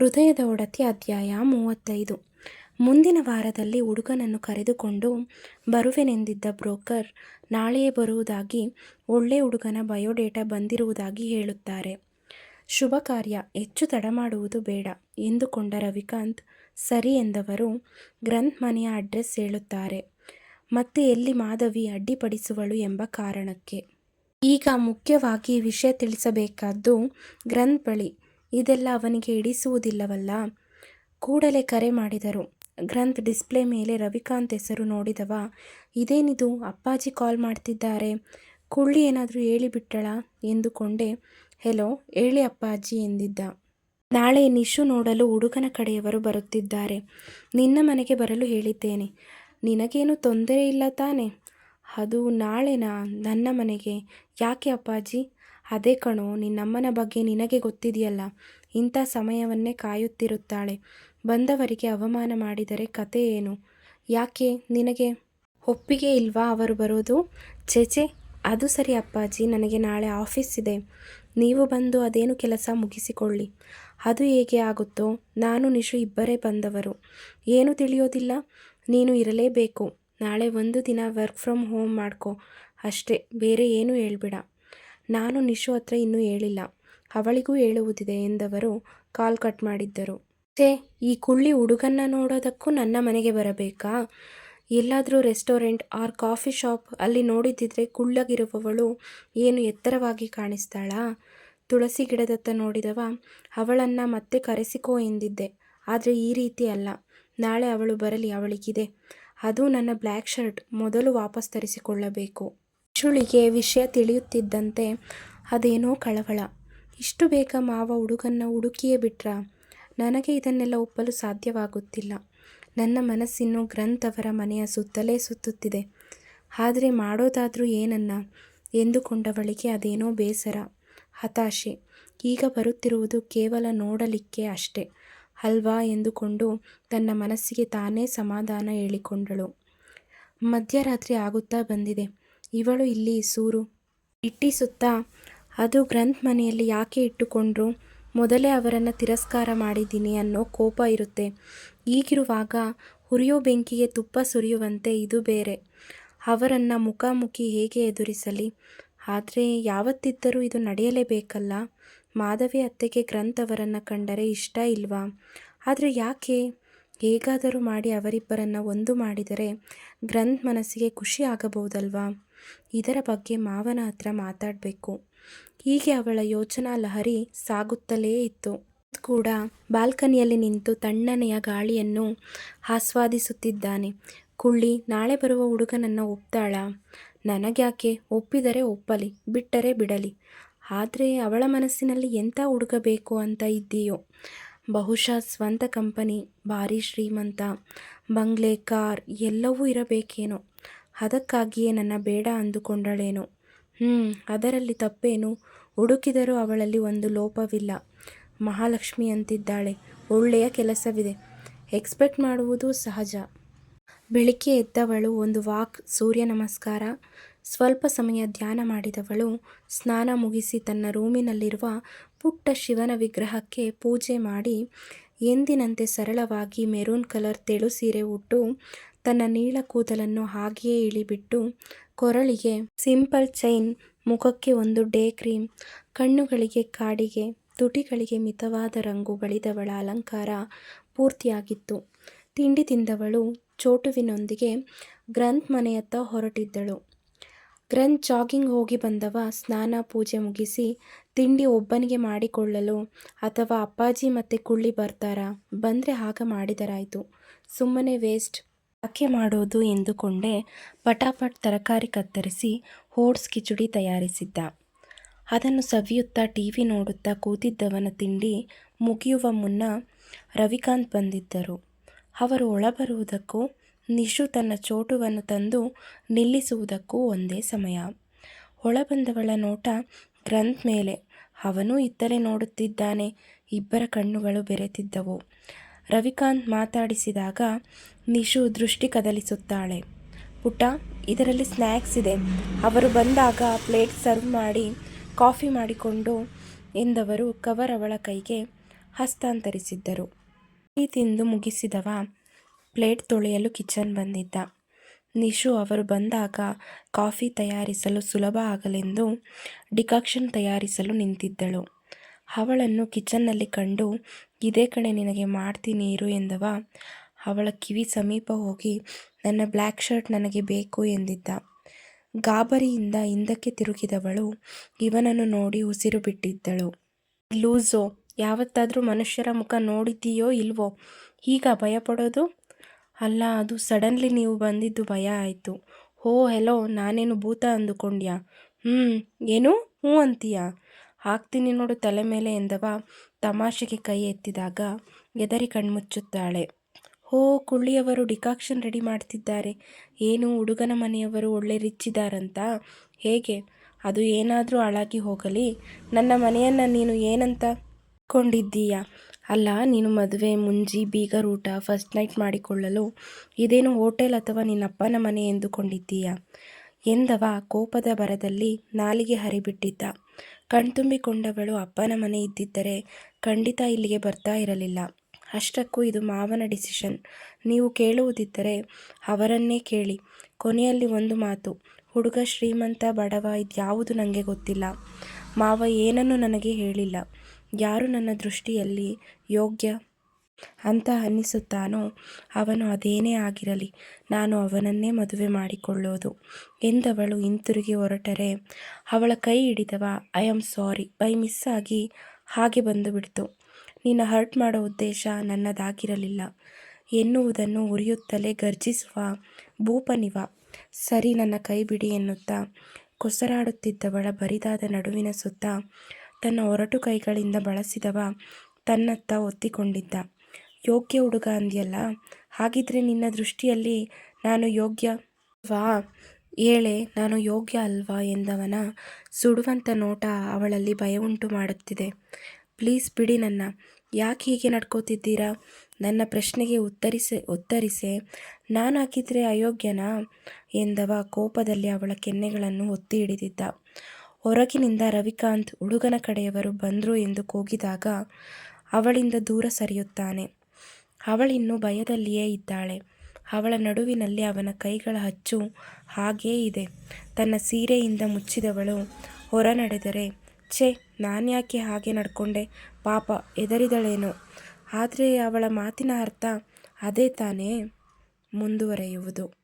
ಹೃದಯದ ಒಡತಿ ಅಧ್ಯಾಯ ಮೂವತ್ತೈದು. ಮುಂದಿನ ವಾರದಲ್ಲಿ ಹುಡುಗನನ್ನು ಕರೆದುಕೊಂಡು ಬರುವೆನೆಂದಿದ್ದ ಬ್ರೋಕರ್, ನಾಳೆಯೇ ಬರುವುದಾಗಿ ಒಳ್ಳೆ ಹುಡುಗನ ಬಯೋಡೇಟಾ ಬಂದಿರುವುದಾಗಿ ಹೇಳುತ್ತಾರೆ. ಶುಭ ಕಾರ್ಯ, ಹೆಚ್ಚು ತಡ ಮಾಡುವುದು ಬೇಡ, ಎಂದುಕೊಂಡ ರವಿಕಾಂತ್, ಸರಿ ಎಂದವರು ಗ್ರಂಥ್ ಮನೆಯ ಅಡ್ರೆಸ್ ಹೇಳುತ್ತಾರೆ. ಮತ್ತೆ ಎಲ್ಲಿ ಮಾಧವಿ ಅಡ್ಡಿಪಡಿಸುವಳು ಎಂಬ ಕಾರಣಕ್ಕೆ. ಈಗ ಮುಖ್ಯವಾಗಿ ವಿಷಯ ತಿಳಿಸಬೇಕಾದ್ದು ಗ್ರಂಥ್ ಬಳಿ ಇದೆಲ್ಲ ಅವನಿಗೆ ಹಿಡಿಸುವುದಿಲ್ಲವಲ್ಲ ಕೂಡಲೇ ಕರೆ ಮಾಡಿದರು. ಗ್ರಂಥ್ ಡಿಸ್ಪ್ಲೇ ಮೇಲೆ ರವಿಕಾಂತ್ ಹೆಸರು ನೋಡಿದವ. ಇದೇನಿದು? ಅಪ್ಪಾಜಿ ಕಾಲ್ ಮಾಡ್ತಿದ್ದಾರೆ. ಕುಳ್ಳಿ ಏನಾದರೂ ಹೇಳಿಬಿಟ್ಟಳ ಎಂದುಕೊಂಡೆ. ಹೆಲೋ, ಹೇಳಿ ಅಪ್ಪಾಜಿ ಎಂದಿದ್ದ. ನಾಳೆ ನಿಶು ನೋಡಲು ಹುಡುಗನ ಕಡೆಯವರು ಬರುತ್ತಿದ್ದಾರೆ. ನಿನ್ನ ಮನೆಗೆ ಬರಲು ಹೇಳಿದ್ದೇನೆ. ನಿನಗೇನು ತೊಂದರೆ ಇಲ್ಲ ತಾನೆ? ಅದು ನಾಳೆನಾ ನನ್ನ ಮನೆಗೆ? ಯಾಕೆ ಅಪ್ಪಾಜಿ? ಅದೇ ಕಣೋ ನಿನ್ನಮ್ಮನ ಬಗ್ಗೆ ನಿನಗೆ ಗೊತ್ತಿದೆಯಲ್ಲ? ಇಂಥ ಸಮಯವನ್ನೇ ಕಾಯುತ್ತಿರುತ್ತಾಳೆ. ಬಂದವರಿಗೆ ಅವಮಾನ ಮಾಡಿದರೆ ಕತೆ ಏನು? ಯಾಕೆ? ನಿನಗೆ ಒಪ್ಪಿಗೆ ಇಲ್ವಾ ಅವರು ಬರೋದು? ಚೇಚೆ ಅದು ಸರಿ ಅಪ್ಪಾಜಿ, ನನಗೆ ನಾಳೆ ಆಫೀಸ್ ಇದೆ. ನೀವು ಬಂದು ಅದೇನು ಕೆಲಸ ಮುಗಿಸಿಕೊಳ್ಳಿ. ಅದು ಹೇಗೆ ಆಗುತ್ತೋ? ನಾನು ನಿಶು ಇಬ್ಬರೇ ಬಂದವರು. ಏನು ತಿಳಿಯೋದಿಲ್ಲ? ನೀನು ಇರಲೇಬೇಕು. ನಾಳೆ ಒಂದು ದಿನ ವರ್ಕ್ ಫ್ರಮ್ ಹೋಮ್ ಮಾಡ್ಕೋ. ಅಷ್ಟೇ, ಬೇರೆ ಏನೂ ಹೇಳ್ಬೇಡ. ನಾನು ನಿಶು ಹತ್ರ ಇನ್ನೂ ಹೇಳಿಲ್ಲ. ಅವಳಿಗೂ ಹೇಳುವುದಿದೆ ಎಂದವರು ಕಾಲ್ ಕಟ್ ಮಾಡಿದ್ದರು. ಛೇ, ಈ ಕುಳ್ಳಿ ಹುಡುಗನ್ನ ನೋಡೋದಕ್ಕೂ ನನ್ನ ಮನೆಗೆ ಬರಬೇಕಾ? ಎಲ್ಲಾದರೂ ರೆಸ್ಟೋರೆಂಟ್ ಆರ್ ಕಾಫಿ ಶಾಪ್ ಅಲ್ಲಿ ನೋಡಿದ್ದಿದ್ರೆ ಕುಳ್ಳಗಿರುವವಳು ಏನು ಎತ್ತರವಾಗಿ ಕಾಣಿಸ್ತಾಳಾ? ತುಳಸಿ ಗಿಡದತ್ತ ನೋಡಿದವ ಅವಳನ್ನು ಮತ್ತೆ ಕರೆಸಿಕೋ ಎಂದಿದ್ದೆ. ಆದರೆ ಈ ರೀತಿ ಅಲ್ಲ. ನಾಳೆ ಅವಳು ಬರಲಿ, ಅವಳಿಗಿದೆ. ಅದು ನನ್ನ ಬ್ಲ್ಯಾಕ್ ಶರ್ಟ್. ಮೊದಲು ವಾಪಸ್ ತರಿಸಿಕೊಳ್ಳಬೇಕು. ಶುಳಿಗೆ ವಿಷಯ ತಿಳಿಯುತ್ತಿದ್ದಂತೆ ಅದೇನೋ ಕಳವಳ. ಇಷ್ಟು ಬೇಗ ಮಾವ ಹುಡುಗನ್ನ ಹುಡುಕಿಯೇ ಬಿಟ್ರ? ನನಗೆ ಇದನ್ನೆಲ್ಲ ಒಪ್ಪಲು ಸಾಧ್ಯವಾಗುತ್ತಿಲ್ಲ. ನನ್ನ ಮನಸ್ಸಿನ್ನು ಗ್ರಂಥವರ ಮನೆಯ ಸುತ್ತಲೇ ಸುತ್ತುತ್ತಿದೆ. ಆದರೆ ಮಾಡೋದಾದರೂ ಏನನ್ನ? ಎಂದುಕೊಂಡವಳಿಗೆ ಅದೇನೋ ಬೇಸರ, ಹತಾಶೆ. ಈಗ ಬರುತ್ತಿರುವುದು ಕೇವಲ ನೋಡಲಿಕ್ಕೆ ಅಷ್ಟೇ. ಅಲ್ವಾ? ಎಂದುಕೊಂಡು ತನ್ನ ಮನಸ್ಸಿಗೆ ತಾನೇ ಸಮಾಧಾನ ಹೇಳಿಕೊಂಡಳು. ಮಧ್ಯರಾತ್ರಿ ಆಗುತ್ತಾ ಬಂದಿದೆ. ಇವಳು ಇಲ್ಲಿ ಸೂರು. ಇಟ್ಟಿಸುತ್ತಾ, ಅದು ಗ್ರಂಥ್ ಮನೆಯಲ್ಲಿ ಯಾಕೆ ಇಟ್ಟುಕೊಂಡ್ರು? ಮೊದಲೇ ಅವರನ್ನು ತಿರಸ್ಕಾರ ಮಾಡಿದ್ದೀನಿ ಅನ್ನೋ ಕೋಪ ಇರುತ್ತೆ. ಈಗಿರುವಾಗ ಹುರಿಯೋ ಬೆಂಕಿಗೆ ತುಪ್ಪ ಸುರಿಯುವಂತೆ ಇದು ಬೇರೆ. ಅವರನ್ನು ಮುಖಾಮುಖಿ ಹೇಗೆ ಎದುರಿಸಲಿ? ಆದರೆ ಯಾವತ್ತಿದ್ದರೂ ಇದು ನಡೆಯಲೇಬೇಕಲ್ಲ? ಮಾಧವಿ ಅತ್ತೆಗೆ ಗ್ರಂಥ್ ಅವರನ್ನು ಕಂಡರೆ ಇಷ್ಟ ಇಲ್ವಾ? ಆದರೆ ಯಾಕೆ? ಹೇಗಾದರೂ ಮಾಡಿ ಅವರಿಬ್ಬರನ್ನು ಒಂದು ಮಾಡಿದರೆ ಗ್ರಂಥ್ ಮನಸ್ಸಿಗೆ ಖುಷಿ ಆಗಬಹುದಲ್ವಾ? ಇದರ ಬಗ್ಗೆ ಮಾವನ ಹತ್ರ ಮಾತಾಡಬೇಕು. ಹೀಗೆ ಅವಳ ಯೋಚನಾ ಲಹರಿ ಸಾಗುತ್ತಲೇ ಇತ್ತು. ಕೂಡ ಬಾಲ್ಕನಿಯಲ್ಲಿ ನಿಂತು ತಣ್ಣನೆಯ ಗಾಳಿಯನ್ನು ಆಸ್ವಾದಿಸುತ್ತಿದ್ದಾನೆ. ಕುಳ್ಳಿ, ನಾಳೆ ಬರುವ ಹುಡುಗನನ್ನು ಒಪ್ತಾಳ? ನನಗ್ಯಾಕೆ? ಒಪ್ಪಿದರೆ ಒಪ್ಪಲಿ, ಬಿಟ್ಟರೆ ಬಿಡಲಿ. ಆದರೆ ಅವಳ ಮನಸ್ಸಿನಲ್ಲಿ ಎಂಥ ಹುಡುಗ ಬೇಕು ಅಂತ ಇದ್ದೀಯೋ? ಬಹುಶಃ ಸ್ವಂತ ಕಂಪನಿ, ಭಾರಿ ಶ್ರೀಮಂತ, ಬಂಗ್ಲೆ, ಕಾರ್ ಎಲ್ಲವೂ ಇರಬೇಕೇನೋ? ಅದಕ್ಕಾಗಿಯೇ ನನ್ನ ಬೇಡ ಅಂದುಕೊಂಡಳೇನೋ? ಹ್ಞೂ ಅದರಲ್ಲಿ ತಪ್ಪೇನು? ಹುಡುಕಿದರೂ ಅವಳಲ್ಲಿ ಒಂದು ಲೋಪವಿಲ್ಲ. ಮಹಾಲಕ್ಷ್ಮಿ ಅಂತಿದ್ದಾಳೆ. ಒಳ್ಳೆಯ ಕೆಲಸವಿದೆ. ಎಕ್ಸ್ಪೆಕ್ಟ್ ಮಾಡುವುದು ಸಹಜ. ಬೆಳಿಗ್ಗೆ ಎದ್ದವಳು ಒಂದು ವಾಕ್, ಸೂರ್ಯ ನಮಸ್ಕಾರ. ಸ್ವಲ್ಪ ಸಮಯ ಧ್ಯಾನ ಮಾಡಿದವಳು ಸ್ನಾನ ಮುಗಿಸಿ ತನ್ನ ರೂಮಿನಲ್ಲಿರುವ ಪುಟ್ಟ ಶಿವನ ವಿಗ್ರಹಕ್ಕೆ ಪೂಜೆ ಮಾಡಿ ಎಂದಿನಂತೆ ಸರಳವಾಗಿ ಮೆರೂನ್ ಕಲರ್ ತೆಳು ಸೀರೆ ಉಟ್ಟು ತನ್ನ ನೀಳ ಕೂದಲನ್ನು ಹಾಗೆಯೇ ಇಳಿಬಿಟ್ಟು ಕೊರಳಿಗೆ ಸಿಂಪಲ್ ಚೈನ್ ಮುಖಕ್ಕೆ ಒಂದು ಡೇ ಕ್ರೀಮ್, ಕಣ್ಣುಗಳಿಗೆ ಕಾಡಿಗೆ, ತುಟಿಗಳಿಗೆ ಮಿತವಾದ ರಂಗು ಬಳಿದವಳ ಅಲಂಕಾರ ಪೂರ್ತಿಯಾಗಿತ್ತು. ತಿಂಡಿ ತಿಂದವಳು ಚೋಟುವಿನೊಂದಿಗೆ ಗ್ರಂಥ್ ಮನೆಯತ್ತ ಹೊರಟಿದ್ದಳು. ಗ್ರಂಥ್ ಜಾಗಿಂಗ್ ಹೋಗಿ ಬಂದವ ಸ್ನಾನ ಪೂಜೆ ಮುಗಿಸಿ ತಿಂಡಿ ಒಬ್ಬನಿಗೆ ಮಾಡಿಕೊಳ್ಳಲು ಅಥವಾ ಅಪ್ಪಾಜಿ ಮತ್ತೆ ಕುಳ್ಳಿ ಬರ್ತಾರಾ? ಬಂದರೆ ಆಗ ಮಾಡಿದರಾಯಿತು. ಸುಮ್ಮನೆ ವೇಸ್ಟ್. ಯಾಕೆ ಮಾಡೋದು ಎಂದುಕೊಂಡೇ ಪಟಾಪಟ್ ತರಕಾರಿ ಕತ್ತರಿಸಿ ಓಟ್ಸ್ ಕಿಚುಡಿ ತಯಾರಿಸಿದ್ದ. ಅದನ್ನು ಸವಿಯುತ್ತಾ ಟಿ ವಿ ನೋಡುತ್ತಾ ಕೂತಿದ್ದವನ ತಿಂಡಿ ಮುಗಿಯುವ ಮುನ್ನ ರವಿಕಾಂತ್ ಬಂದಿದ್ದರು. ಅವರು ಒಳಬರುವುದಕ್ಕೂ, ನಿಶು ತನ್ನ ಚೋಟುವನ್ನು ತಂದು ನಿಲ್ಲಿಸುವುದಕ್ಕೂ ಒಂದೇ ಸಮಯ. ಒಳಬಂದವಳ ನೋಟ ಗ್ರಂಥ್ ಮೇಲೆ. ಅವನೂ ಇತ್ತಲೇ ನೋಡುತ್ತಿದ್ದಾನೆ. ಇಬ್ಬರ ಕಣ್ಣುಗಳು ಬೆರೆತಿದ್ದವು. ರವಿಕಾಂತ್ ಮಾತಾಡಿಸಿದಾಗ ನಿಶು ದೃಷ್ಟಿ ಕದಲಿಸುತ್ತಾಳೆ. ಪುಟ್ಟ, ಇದರಲ್ಲಿ ಸ್ನ್ಯಾಕ್ಸ್ ಇದೆ. ಅವರು ಬಂದಾಗ ಪ್ಲೇಟ್ ಸರ್ವ್ ಮಾಡಿ, ಕಾಫಿ ಮಾಡಿಕೊಂಡು ಎಂದವರು ಕವರ್ ಅವಳ ಕೈಗೆ ಹಸ್ತಾಂತರಿಸಿದ್ದರು. ಈ ತಿಂದು ಮುಗಿಸಿದವ ಪ್ಲೇಟ್ ತೊಳೆಯಲು ಕಿಚನ್ ಬಂದಿದ್ದ. ನಿಶು ಅವರು ಬಂದಾಗ ಕಾಫಿ ತಯಾರಿಸಲು ಸುಲಭ ಆಗಲೆಂದು ಡಿಕಾಕ್ಷನ್ ತಯಾರಿಸಲು ನಿಂತಿದ್ದಳು. ಅವಳನ್ನು ಕಿಚನ್ನಲ್ಲಿ ಕಂಡು, ಇದೇ ಕಣೆ ನಿನಗೆ ಮಾಡ್ತೀನಿ ಇರು ಎಂದವ. ಅವಳ ಕಿವಿ ಸಮೀಪ ಹೋಗಿ, ನನ್ನ ಬ್ಲ್ಯಾಕ್ ಶರ್ಟ್ ನನಗೆ ಬೇಕು ಎಂದಿದ್ದ. ಗಾಬರಿಯಿಂದ ಹಿಂದಕ್ಕೆ ತಿರುಗಿದವಳು, ಇವನನ್ನು ನೋಡಿ ಉಸಿರು ಬಿಟ್ಟಿದ್ದಳು. ಲೂಸೋ, ಯಾವತ್ತಾದರೂ ಮನುಷ್ಯರ ಮುಖ ನೋಡಿದ್ದೀಯೋ ಇಲ್ವೋ? ಈಗ ಭಯಪಡೋದು? ಅಲ್ಲ, ಅದು ಸಡನ್ಲಿ ನೀವು ಬಂದಿದ್ದು ಭಯ ಆಯಿತು. ಹೋ ಹೆಲೋ, ನಾನೇನು ಭೂತ ಅಂದುಕೊಂಡ್ಯಾ? ಹ್ಞೂ ಏನು? ಹ್ಞೂ ಅಂತೀಯಾ? ಹಾಕ್ತೀನಿ ನೋಡು ತಲೆ ಮೇಲೆ ಎಂದವ ತಮಾಷೆಗೆ ಕೈ ಎತ್ತಿದಾಗ ಎದರಿ ಕಣ್ಮುಚ್ಚುತ್ತಾಳೆ. ಹೋ, ಕುಳ್ಳಿಯವರು ಡಿಕಾಕ್ಷನ್ ರೆಡಿ ಮಾಡ್ತಿದ್ದಾರೆ. ಏನು ಹುಡುಗನ ಮನೆಯವರು ಒಳ್ಳೆ ರಿಚ್ಚಿದಾರಂತ? ಹೇಗೆ? ಅದು ಏನಾದರೂ ಹಾಳಾಗಿ ಹೋಗಲಿ? ನನ್ನ ಮನೆಯನ್ನು ನೀನು ಏನಂತ ಕೊಂಡಿದ್ದೀಯ? ಅಲ್ಲ, ನೀನು ಮದುವೆ, ಮುಂಜಿ ಬೀಗರೂಟ ಫಸ್ಟ್ ನೈಟ್ ಮಾಡಿಕೊಳ್ಳಲು ಇದೇನು ಹೋಟೆಲ್ ಅಥವಾ ನಿನ್ನಪ್ಪನ ಮನೆ ಎಂದುಕೊಂಡಿದ್ದೀಯಾ? ಎಂದವ ಕೋಪದ ಬರದಲ್ಲಿ ನಾಲಿಗೆ ಹರಿಬಿಟ್ಟಿದ್ದ. ಕಣ್ತುಂಬಿಕೊಂಡವಳು ಅಪ್ಪನ ಮನೆ ಇದ್ದಿದ್ದರೆ ಖಂಡಿತ ಇಲ್ಲಿಗೆ ಬರ್ತಾ ಇರಲಿಲ್ಲ. ಅಷ್ಟಕ್ಕೂ ಇದು ಮಾವನ ಡಿಸಿಷನ್. ನೀವು ಕೇಳುವುದಿದ್ದರೆ ಅವರನ್ನೇ ಕೇಳಿ. ಕೊನೆಯಲ್ಲಿ ಒಂದು ಮಾತು. ಹುಡುಗ ಶ್ರೀಮಂತ ಬಡವ ಇದ್ಯಾವುದು ನನಗೆ ಗೊತ್ತಿಲ್ಲ. ಮಾವ ಏನನ್ನು ನನಗೆ ಹೇಳಿಲ್ಲ. ಯಾರು ನನ್ನ ದೃಷ್ಟಿಯಲ್ಲಿ ಯೋಗ್ಯ? ಅಂತ ಅನ್ನಿಸುತ್ತಾನೋ ಅವನು ಅದೇನೇ ಆಗಿರಲಿ, ನಾನು ಅವನನ್ನೇ ಮದುವೆ ಮಾಡಿಕೊಳ್ಳೋದು ಎಂದವಳು ಹಿಂತಿರುಗಿ ಹೊರಟರೆ. ಅವಳ ಕೈ ಹಿಡಿದವ I am sorry by miss ಆಗಿ ಹಾಗೆ ಬಂದು ಬಿಡ್ತು. ನಿನ್ನ ಹರ್ಟ್ ಮಾಡೋ ಉದ್ದೇಶ ನನ್ನದಾಗಿರಲಿಲ್ಲ. ಎನ್ನುವುದನ್ನು ಉರಿಯುತ್ತಲೇ ಗರ್ಜಿಸುವ ಭೂಪನಿವ, ಸರಿ, ನನ್ನ ಕೈ ಬಿಡಿ ಎನ್ನುತ್ತಾ ಕೊಸರಾಡುತ್ತಿದ್ದವಳ ಬರಿದಾದ ನಡುವಿನ ಸುತ್ತ ತನ್ನ ಒರಟು ಕೈಗಳಿಂದ ಬಳಸಿದವ ತನ್ನತ್ತ ಒತ್ತಿಕೊಂಡಿದ್ದ. ಯೋಗ್ಯ ಹುಡುಗ ಅಂದ್ಯಲ್ಲ? ಹಾಗಿದ್ರೆ ನಿನ್ನ ದೃಷ್ಟಿಯಲ್ಲಿ ನಾನು ಯೋಗ್ಯ ವಾ ಏಳೆ, ನಾನು ಯೋಗ್ಯ ಅಲ್ವಾ ಎಂದವನ ಸುಡುವಂಥ ನೋಟ ಅವಳಲ್ಲಿ ಭಯ ಉಂಟು ಮಾಡುತ್ತಿದೆ. ಪ್ಲೀಸ್ ಬಿಡಿ ನನ್ನ. ಯಾಕೆ ಹೀಗೆ ನಡ್ಕೋತಿದ್ದೀರಾ? ನನ್ನ ಪ್ರಶ್ನೆಗೆ ಉತ್ತರಿಸಿ, ಉತ್ತರಿಸೆ. ನಾನು ಹಾಕಿದರೆ ಅಯೋಗ್ಯನಾ? ಎಂದವ ಕೋಪದಲ್ಲಿ ಅವಳ ಕೆನ್ನೆಗಳನ್ನು ಒತ್ತಿ ಹಿಡಿದಿದ್ದ. ಹೊರಗಿನಿಂದ ರವಿಕಾಂತ್ ಹುಡುಗನ ಕಡೆಯವರು ಬಂದರು ಎಂದು ಕೂಗಿದಾಗ ಅವಳಿಂದ ದೂರ ಸರಿಯುತ್ತಾನೆ. ಅವಳಿನ್ನೂ ಭಯದಲ್ಲಿಯೇ ಇದ್ದಾಳೆ. ಅವಳ ನಡುವಿನಲ್ಲಿ ಅವನ ಕೈಗಳ ಹಚ್ಚು ಹಾಗೇ ಇದೆ. ತನ್ನ ಸೀರೆಯಿಂದ ಮುಚ್ಚಿದವಳು ಹೊರ ನಡೆದರೆ ಛೇ, ನಾನ್ಯಾಕೆ ಹಾಗೆ ನಡ್ಕೊಂಡೆ? ಪಾಪ ಎದರಿದಳೇನು ಆದರೆ ಅವಳ ಮಾತಿನ ಅರ್ಥ ಅದೇ ತಾನೇ ಮುಂದುವರೆಯುವುದು.